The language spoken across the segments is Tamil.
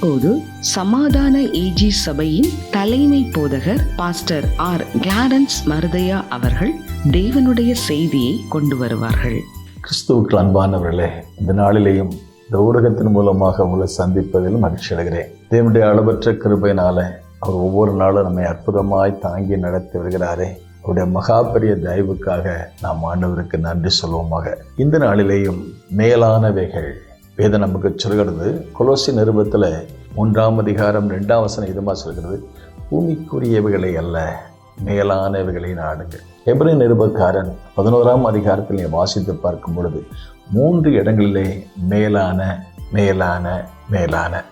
அப்போது சமாதான ஏஜி சபையின் தலைமை போதகர் பாஸ்டர் ஆர். கிளாரன்ஸ் மருதையா அவர்கள் தேவனுடைய செய்தியை கொண்டு வருவார்கள். கிறிஸ்துவுக்கு அன்பானவர்களே இந்த நாளிலேயும் இந்த ஊடகத்தின் மூலமாக உங்களை சந்திப்பதில் மகிழ்ச்சி அடைகிறேன். தேவனுடைய அளவற்ற கிருபையினால அவர் ஒவ்வொரு நாளும் நம்மை அற்புதமாய் தாங்கி நடத்தி வருகிறாரே. அவருடைய மகா பெரிய தயவுக்காக நாம் ஆண்டவருக்கு நன்றி சொல்வோமாக. இந்த நாளிலேயும் மேலானவைகள் வேதம் நமக்கு சொல்கிறது. கொலோசி நிருபத்தில் மூன்றாம் அதிகாரம் ரெண்டாம் வசனம் இதுமா சொல்கிறது. பூமிக்குரியவைகளை அல்ல மேலானவைகளை நாடுங்கள். எபிரே நிருபக்காரன் பதினோராம் அதிகாரத்தில் வாசித்து பார்க்கும் பொழுது மூன்று இடங்களிலே மேலான மேலான மேலான.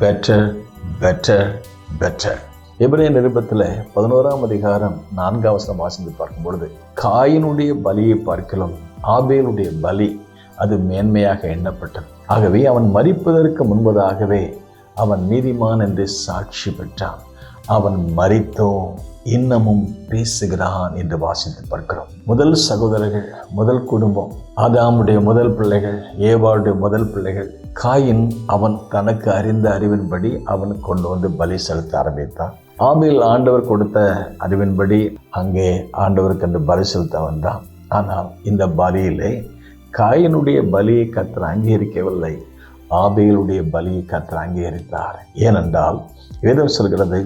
பெட்டர் பெட்டர் பெட்டர் எபிரே நிருபத்தில் பதினோராம் அதிகாரம் நான்காம் வசனம் வாசித்து பார்க்கும் பொழுது காயினுடைய பலியை பார்க்கலாம் ஆபேலுடைய பலி அது மேன்மையாக எண்ணப்பட்டது. ஆகவே அவன் மறிப்பதற்கு முன்பதாகவே அவன் நீதிமான் என்று சாட்சி பெற்றான். அவன் மறித்தோம் இன்னமும் பேசுகிறான் என்று வாசித்து பார்க்கிறோம். முதல் சகோதரர்கள் முதல் குடும்பம் ஆதாமுடைய முதல் பிள்ளைகள் ஏவாளுடைய முதல் பிள்ளைகள் காயின் அவன் தனக்கு அறிந்த அறிவின்படி அவன் கொண்டு வந்து பலி செலுத்த ஆரம்பித்தான். ஆபில் ஆண்டவர் கொடுத்த அறிவின்படி அங்கே ஆண்டவருக்கு என்று பலி செலுத்த வந்தான். ஆனால் இந்த பலியிலே காயினுடைய பலியை கத்தர் அங்கீகரிக்கவில்லை. ஆபேலுடைய பலியை கத்தர் அங்கீகரித்தார். ஏனென்றால் வேதம் சொல்கிறது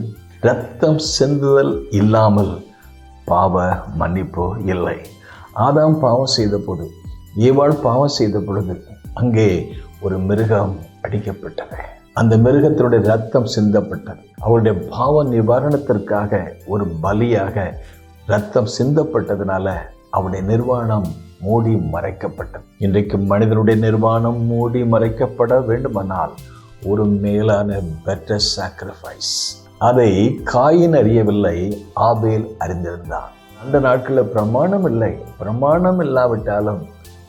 ரத்தம் சிந்துதல் இல்லாமல் பாவ மன்னிப்பு இல்லை. ஆதாம் பாவம் செய்த போது ஏவாள் பாவம் செய்த பொழுது அங்கே ஒரு மிருகம் அடிக்கப்பட்டது. அந்த மிருகத்தினுடைய ரத்தம் சிந்தப்பட்டது. அவருடைய பாவ நிவாரணத்திற்காக ஒரு பலியாக ரத்தம் சிந்தப்பட்டதுனால அவருடைய நிர்வாணம் மூடி மறைக்கப்பட்டது. இன்றைக்கு மனிதனுடைய நிர்வாணம் மூடி மறைக்கப்பட வேண்டுமானால் ஒரு மேலான பெட்டர் சாக்ரிஃபைஸ் அதை காயின் அறியவில்லை ஆபேல் அறிந்திருந்தான். அந்த நாட்களில் பிரமாணம் இல்லை. பிரமாணம் இல்லாவிட்டாலும்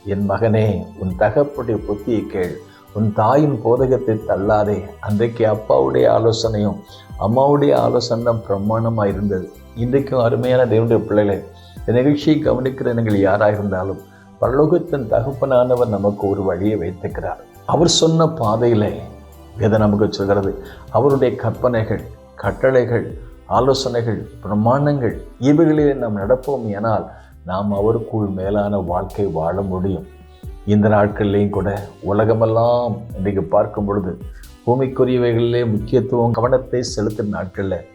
என் மகனே உன் தகப்புடைய புத்தியை கேள். உன் தாயின் போதகத்தை தள்ளாதே. அன்றைக்கு அப்பாவுடைய ஆலோசனையும் அம்மாவுடைய ஆலோசனை பிரமாணமாக இருந்தது இன்றைக்கும் அருமையான தேவனுடைய பிள்ளைகளை இந்த நிகழ்ச்சியை கவனிக்கிற நீங்கள் யாராக இருந்தாலும் பரலோகத்தின் தகப்பனானவர் நமக்கு ஒரு வழியை வைத்துக்கிறார் அவர் சொன்ன பாதையில் எதை நமக்கு சொல்கிறது. அவருடைய கற்பனைகள் கட்டளைகள் ஆலோசனைகள் பிரமாணங்கள் இவைகளிலே நாம் நடப்போம் எனால் நாம் அவருக்குள் மேலான வாழ்க்கை வாழ முடியும். இந்த நாட்கள்லேயும் கூட உலகமெல்லாம் இன்றைக்கு பார்க்கும் பொழுது பூமிக்குரியவைகளிலே முக்கியத்துவம் கவனத்தை செலுத்தும் நாட்களில்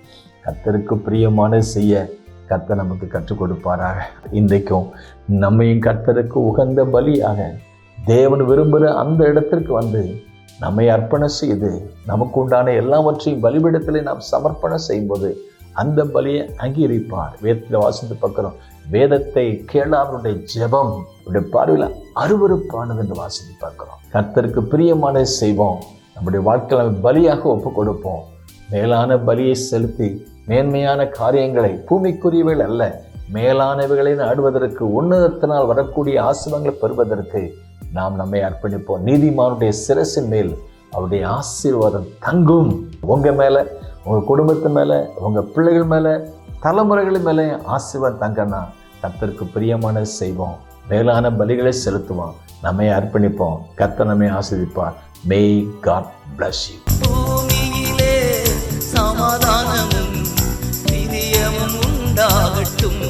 கத்தருக்கு பிரியமான செய்ய கர்த்தர் நமக்கு கற்றுக் கொடுப்பாராக. இன்றைக்கும் நம்மையும் கர்த்தருக்கு உகந்த பலியாக தேவன் விரும்புகிற அந்த இடத்திற்கு வந்து நம்மை அர்ப்பணம் செய்து நமக்கு உண்டான எல்லாவற்றையும் பலிபீடத்தில் நாம் சமர்ப்பணம் செய்யும்போது அந்த பலியை அங்கீகரிப்பார். வேதத்தில் வாசித்து பார்க்குறோம் வேதத்தை கேளாதவருடைய ஜெபம் அவருடைய பார்வையில் அருவறுப்பானது என்று வாசித்து பார்க்குறோம் கர்த்தருக்கு பிரியமான செய்வோம். நம்முடைய வாழ்க்கையில் பலியாக ஒப்பு கொடுப்போம் மேலான பலியை செலுத்தி மேன்மையான காரியங்களை பூமிக்குரியவைகள் அல்ல மேலானவைகளை நாடுவதற்கு உன்னதத்தினால் வரக்கூடிய ஆசிரங்களை பெறுவதற்கு நாம் நம்மை அர்ப்பணிப்போம். நீதிமானுடைய சிரசின் மேல் அவருடைய ஆசீர்வாதம் தங்கும். உங்கள் மேலே உங்கள் குடும்பத்து மேலே உங்கள் பிள்ளைகள் மேலே தலைமுறைகள் மேலே ஆசீர்வாதம் தங்கன்னா கத்தருக்கு பிரியமான செய்வோம். மேலான பலிகளை செலுத்துவோம். நம்மை அர்ப்பணிப்போம். கத்த நம்மை ஆசிரிப்பார் மே காட் பிளஸ் யூ சமாதானம் உண்டாகட்டும்